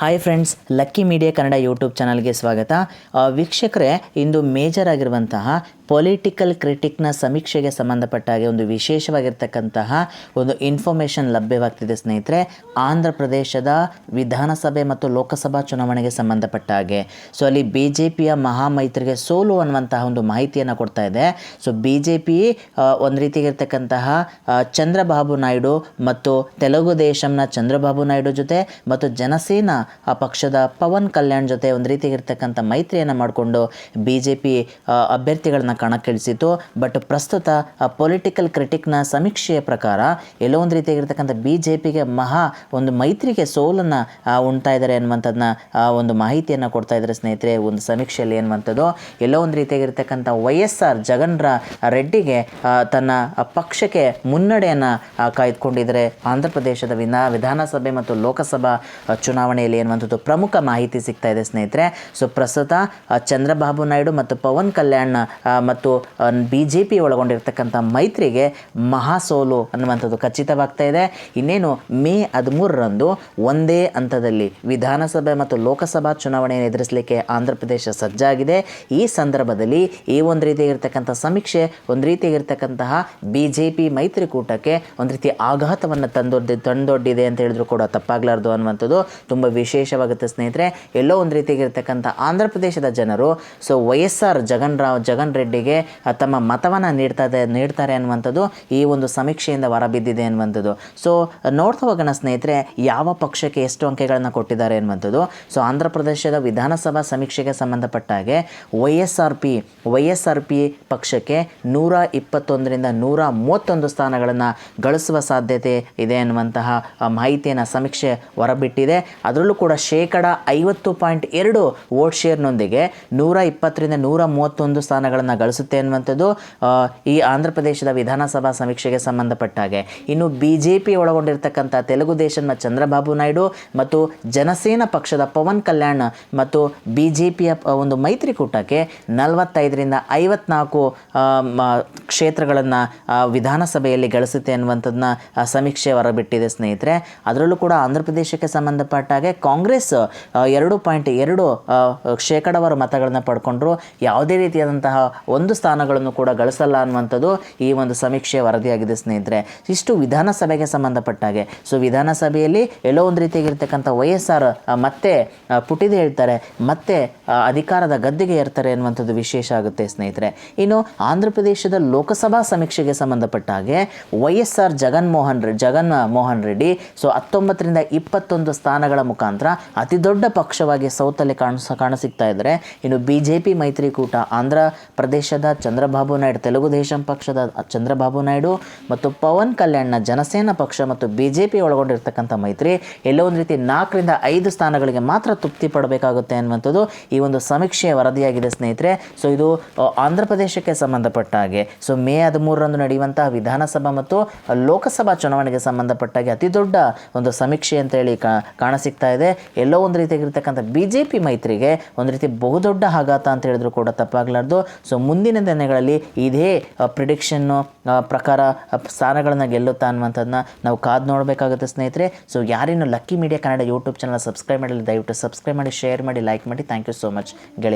Hi friends lucky media Kannada YouTube ಚಾನಲ್ಗೆ ಸ್ವಾಗತ. ವೀಕ್ಷಕರೇ ಇಂದು ಮೇಜರ್ ಆಗಿರುವಂತಹ ಪೊಲಿಟಿಕಲ್ ಕ್ರಿಟಿಕ್ನ ಸಮೀಕ್ಷೆಗೆ ಸಂಬಂಧಪಟ್ಟ ಹಾಗೆ ಒಂದು ವಿಶೇಷವಾಗಿರ್ತಕ್ಕಂತಹ ಒಂದು ಇನ್ಫಾರ್ಮೇಷನ್ ಲಭ್ಯವಾಗ್ತಿದೆ ಸ್ನೇಹಿತರೆ, ಆಂಧ್ರ ಪ್ರದೇಶದ ವಿಧಾನಸಭೆ ಮತ್ತು ಲೋಕಸಭಾ ಚುನಾವಣೆಗೆ ಸಂಬಂಧಪಟ್ಟ ಹಾಗೆ. ಸೊ ಅಲ್ಲಿ ಬಿ ಜೆ ಪಿಯ ಮಹಾಮೈತ್ರಿಗೆ ಸೋಲು ಅನ್ನುವಂತಹ ಒಂದು ಮಾಹಿತಿಯನ್ನು ಕೊಡ್ತಾ ಇದೆ. ಸೊ ಬಿ ಜೆ ಪಿ ಒಂದು ರೀತಿಗಿರ್ತಕ್ಕಂತಹ ಚಂದ್ರಬಾಬು ನಾಯ್ಡು ಮತ್ತು ತೆಲುಗು ದೇಶಂನ ಚಂದ್ರಬಾಬು ನಾಯ್ಡು ಜೊತೆ ಮತ್ತು ಜನಸೇನಾ ಪಕ್ಷದ ಪವನ್ ಕಲ್ಯಾಣ್ ಜೊತೆ ಒಂದು ರೀತಿಯಾಗಿರ್ತಕ್ಕಂಥ ಮೈತ್ರಿಯನ್ನು ಮಾಡಿಕೊಂಡು ಬಿ ಜೆ ಪಿ ಅಭ್ಯರ್ಥಿಗಳನ್ನ ಕಣಕ್ಕಿಳಿಸಿತು ಬಟ್ ಪ್ರಸ್ತುತ ಪೊಲಿಟಿಕಲ್ ಕ್ರಿಟಿಕ್ನ ಸಮೀಕ್ಷೆಯ ಪ್ರಕಾರ, ಎಲ್ಲೋ ಒಂದು ರೀತಿಯಾಗಿರ್ತಕ್ಕಂಥ ಬಿ ಜೆ ಪಿಗೆ ಮಹಾ ಒಂದು ಮೈತ್ರಿಗೆ ಸೋಲನ್ನು ಉಣ್ತಾ ಇದ್ದಾರೆ ಅನ್ನುವಂಥದ್ದನ್ನ ಒಂದು ಮಾಹಿತಿಯನ್ನು ಕೊಡ್ತಾ ಇದ್ದಾರೆ ಸ್ನೇಹಿತರೆ, ಒಂದು ಸಮೀಕ್ಷೆಯಲ್ಲಿ ಏನುವಂಥದ್ದು ಎಲ್ಲೋ ಒಂದು ರೀತಿಯಾಗಿರ್ತಕ್ಕಂಥ ವೈ ಎಸ್ ಆರ್ ಜಗನ್ರ ರೆಡ್ಡಿಗೆ ತನ್ನ ಪಕ್ಷಕ್ಕೆ ಮುನ್ನಡೆಯನ್ನು ಕಾಯ್ದುಕೊಂಡಿದ್ದಾರೆ. ಆಂಧ್ರ ಪ್ರದೇಶದ ವಿನ, ವಿಧಾನಸಭೆ ಮತ್ತು ಲೋಕಸಭಾ ಚುನಾವಣೆಯಲ್ಲಿ ಏನುವಂಥದ್ದು ಪ್ರಮುಖ ಮಾಹಿತಿ ಸಿಗ್ತಾ ಇದೆ ಸ್ನೇಹಿತರೆ. ಸೊ ಪ್ರಸ್ತುತ ಚಂದ್ರಬಾಬು ನಾಯ್ಡು ಮತ್ತು ಪವನ್ ಕಲ್ಯಾಣ್ ಮತ್ತು ಬಿ ಜೆ ಪಿ ಒಳಗೊಂಡಿರ್ತಕ್ಕಂಥ ಮೈತ್ರಿಗೆ ಮಹಾ ಸೋಲು ಅನ್ನುವಂಥದ್ದು ಖಚಿತವಾಗ್ತಾ ಇದೆ. ಇನ್ನೇನು, ಮೇ ಹದಿಮೂರರಂದು ಒಂದೇ ಹಂತದಲ್ಲಿ ವಿಧಾನಸಭೆ ಮತ್ತು ಲೋಕಸಭಾ ಚುನಾವಣೆಯನ್ನು ಎದುರಿಸಲಿಕ್ಕೆ ಆಂಧ್ರ ಪ್ರದೇಶ ಸಜ್ಜಾಗಿದೆ. ಈ ಸಂದರ್ಭದಲ್ಲಿ ಈ ಒಂದು ರೀತಿಯಾಗಿರ್ತಕ್ಕಂಥ ಸಮೀಕ್ಷೆ, ಒಂದು ರೀತಿಯಾಗಿರ್ತಕ್ಕಂತಹ ಬಿ ಜೆ ಪಿ ಮೈತ್ರಿಕೂಟಕ್ಕೆ ಒಂದು ರೀತಿ ಆಘಾತವನ್ನು ತಂದೊಡ್ಡಿ, ತಂದೊಡ್ಡಿದೆ ಅಂತ ಹೇಳಿದ್ರು ಕೂಡ ತಪ್ಪಾಗಲಾರ್ದು ಅನ್ನುವಂಥದ್ದು ತುಂಬ ವಿಶೇಷವಾಗುತ್ತೆ ಸ್ನೇಹಿತರೆ. ಎಲ್ಲೋ ಒಂದು ರೀತಿಯಾಗಿರ್ತಕ್ಕಂಥ ಆಂಧ್ರ ಪ್ರದೇಶದ ಜನರು, ಸೊ ವೈ ಎಸ್ ಜಗನ್ ರಾವ್ ಜಗನ್ ರೆಡ್ಡಿಗೆ ತಮ್ಮ ಮತವನ್ನು ನೀಡ್ತದೆ, ನೀಡ್ತಾರೆ ಅನ್ನುವಂಥದ್ದು ಈ ಒಂದು ಸಮೀಕ್ಷೆಯಿಂದ ಹೊರಬಿದ್ದಿದೆ ಅನ್ನುವಂಥದ್ದು. ಸೊ ನೋಡ್ತಾ ಹೋಗೋಣ ಸ್ನೇಹಿತರೆ, ಯಾವ ಪಕ್ಷಕ್ಕೆ ಎಷ್ಟು ಅಂಕೆಗಳನ್ನು ಕೊಟ್ಟಿದ್ದಾರೆ ಅನ್ನುವಂಥದ್ದು. ಸೊ ಆಂಧ್ರ ಪ್ರದೇಶದ ವಿಧಾನಸಭಾ ಸಮೀಕ್ಷೆಗೆ ಸಂಬಂಧಪಟ್ಟ ಹಾಗೆ Y S R P, Y S R P ಪಕ್ಷಕ್ಕೆ ನೂರ ಇಪ್ಪತ್ತೊಂದರಿಂದ ನೂರ ಮೂವತ್ತೊಂದು ಸ್ಥಾನಗಳನ್ನು ಗಳಿಸುವ ಸಾಧ್ಯತೆ ಇದೆ ಅನ್ನುವಂತಹ ಮಾಹಿತಿಯನ್ನು ಸಮೀಕ್ಷೆ ಹೊರಬಿಟ್ಟಿದೆ. ಅದರಲ್ಲೂ ಕೂಡ ಶೇಕಡ ಐವತ್ತು ಪಾಯಿಂಟ್ ಎರಡು ವೋಟ್ ಶೇರ್ನೊಂದಿಗೆ ನೂರ ಇಪ್ಪತ್ತರಿಂದ ನೂರ ಮೂವತ್ತೊಂದು ಸ್ಥಾನಗಳನ್ನು ಗಳಿಸುತ್ತೆ ಅನ್ನುವಂಥದ್ದು ಈ ಆಂಧ್ರ ಪ್ರದೇಶದ ವಿಧಾನಸಭಾ ಸಮೀಕ್ಷೆಗೆ ಸಂಬಂಧಪಟ್ಟ ಹಾಗೆ. ಇನ್ನು ಬಿ ಜೆ ಪಿ ಒಳಗೊಂಡಿರ್ತಕ್ಕಂಥ ತೆಲುಗು ದೇಶನ ಚಂದ್ರಬಾಬು ನಾಯ್ಡು ಮತ್ತು ಜನಸೇನಾ ಪಕ್ಷದ ಪವನ್ ಕಲ್ಯಾಣ್ ಮತ್ತು ಬಿ ಜೆ ಪಿಯ ಒಂದು ಮೈತ್ರಿಕೂಟಕ್ಕೆ ನಲವತ್ತೈದರಿಂದ ಐವತ್ನಾಲ್ಕು ಕ್ಷೇತ್ರಗಳನ್ನು ವಿಧಾನಸಭೆಯಲ್ಲಿ ಗಳಿಸುತ್ತೆ ಅನ್ನುವಂಥದ್ದನ್ನ ಸಮೀಕ್ಷೆ ಹೊರಬಿಟ್ಟಿದೆ ಸ್ನೇಹಿತರೆ. ಅದರಲ್ಲೂ ಕೂಡ ಆಂಧ್ರ ಪ್ರದೇಶಕ್ಕೆ ಸಂಬಂಧಪಟ್ಟ ಹಾಗೆ ಕಾಂಗ್ರೆಸ್ ಎರಡು ಪಾಯಿಂಟ್ ಎರಡು ಶೇಕಡವಾರು ಮತಗಳನ್ನು ಪಡ್ಕೊಂಡ್ರು. ಯಾವುದೇ ರೀತಿಯಾದಂತಹ ಒಂದು ಸ್ಥಾನಗಳನ್ನು ಕೂಡ ಗಳಿಸಲ್ಲ ಅನ್ನುವಂಥದ್ದು ಈ ಒಂದು ಸಮೀಕ್ಷೆ ವರದಿಯಾಗಿದೆ ಸ್ನೇಹಿತರೆ. ಇಷ್ಟು ವಿಧಾನಸಭೆಗೆ ಸಂಬಂಧಪಟ್ಟ ಹಾಗೆ. ಸೊ ವಿಧಾನಸಭೆಯಲ್ಲಿ ಎಲ್ಲೋ ಒಂದು ರೀತಿಯಾಗಿರ್ತಕ್ಕಂಥ ವೈ ಎಸ್ ಆರ್ ಮತ್ತೆ ಪುಟಿದೆ ಹೇಳ್ತಾರೆ, ಮತ್ತೆ ಅಧಿಕಾರದ ಗದ್ದೆಗೆ ಏರ್ತಾರೆ ಅನ್ನುವಂಥದ್ದು ವಿಶೇಷ ಆಗುತ್ತೆ ಸ್ನೇಹಿತರೆ. ಇನ್ನು ಆಂಧ್ರ ಪ್ರದೇಶದ ಲೋಕಸಭಾ ಸಮೀಕ್ಷೆಗೆ ಸಂಬಂಧಪಟ್ಟ ಹಾಗೆ Y S R Jagan Mohan Reddy Jagan Mohan Reddy, so, ಹತ್ತೊಂಬತ್ತರಿಂದ ಇಪ್ಪತ್ತೊಂದು ಸ್ಥಾನಗಳ ಮುಖಾಂತರ ಅತಿ ದೊಡ್ಡ ಪಕ್ಷವಾಗಿ ಸೌತಲ್ಲಿ ಕಾಣಿಸ ಕಾಣಸಿಗ್ತಾ ಇದ್ದಾರೆ. ಇನ್ನು ಬಿ ಜೆ ಪಿ ಮೈತ್ರಿಕೂಟ ಆಂಧ್ರ ಪ್ರದೇಶದ ಚಂದ್ರಬಾಬು ನಾಯ್ಡು, ತೆಲುಗು ದೇಶಂ ಪಕ್ಷದ ಚಂದ್ರಬಾಬು ನಾಯ್ಡು ಮತ್ತು ಪವನ್ ಕಲ್ಯಾಣ್ನ ಜನಸೇನಾ ಪಕ್ಷ ಮತ್ತು ಬಿ ಜೆ ಪಿ ಒಳಗೊಂಡಿರ್ತಕ್ಕಂಥ ಮೈತ್ರಿ ಎಲ್ಲೋ ಒಂದು ರೀತಿ ನಾಲ್ಕರಿಂದ ಐದು ಸ್ಥಾನಗಳಿಗೆ ಮಾತ್ರ ತೃಪ್ತಿ ಪಡಬೇಕಾಗುತ್ತೆ ಅನ್ನುವಂಥದ್ದು ಈ ಒಂದು ಸಮೀಕ್ಷೆಯ ವರದಿಯಾಗಿದೆ ಸ್ನೇಹಿತರೆ. ಸೊ ಇದು ಆಂಧ್ರ ಪ್ರದೇಶಕ್ಕೆ ಸಂಬಂಧಪಟ್ಟ ಹಾಗೆ. ಸೊ ಮೇ ಹದಿಮೂರರಂದು ನಡೆಯುವಂತಹ ವಿಧಾನಸಭಾ ಮತ್ತು ಲೋಕಸಭಾ ಚುನಾವಣೆಗೆ ಸಂಬಂಧಪಟ್ಟ ಹಾಗೆ ಅತಿ ದೊಡ್ಡ ಒಂದು ಸಮೀಕ್ಷೆ ಅಂತ ಹೇಳಿ ಕಾಣ ಕಾಣಸಿಗ್ತಾ ಇದೆ. ಎಲ್ಲೋ ಒಂದು ರೀತಿಯಾಗಿರ್ತಕ್ಕಂಥ ಬಿ ಜೆ ಮೈತ್ರಿಗೆ ಒಂದು ರೀತಿ ಬಹುದೊಡ್ಡ ಆಘಾತ ಅಂತ ಹೇಳಿದ್ರು ಕೂಡ ತಪ್ಪಾಗಲಾರ್ದು. ಸೊ ಮುಂದಿನ ದಿನಗಳಲ್ಲಿ ಇದೇ ಪ್ರಿಡಿಕ್ಷನ್ನು ಪ್ರಕಾರ ಸ್ಥಾನಗಳನ್ನು ಗೆಲ್ಲುತ್ತಾ ಅನ್ನುವಂಥದ್ದನ್ನ ನಾವು ಕಾದು ನೋಡಬೇಕಾಗುತ್ತೆ ಸ್ನೇಹಿತರೆ. So ಯಾರೇನು Lucky Media Kannada YouTube channel subscribe ಮಾಡಲಿ ದಯವಿಟ್ಟು ಸಬ್ಸ್ಕ್ರೈಬ್ ಮಾಡಿ ಶೇರ್ ಮಾಡಿ ಲೈಕ್ ಮಾಡಿ. Thank you so much ಗೆಳೆ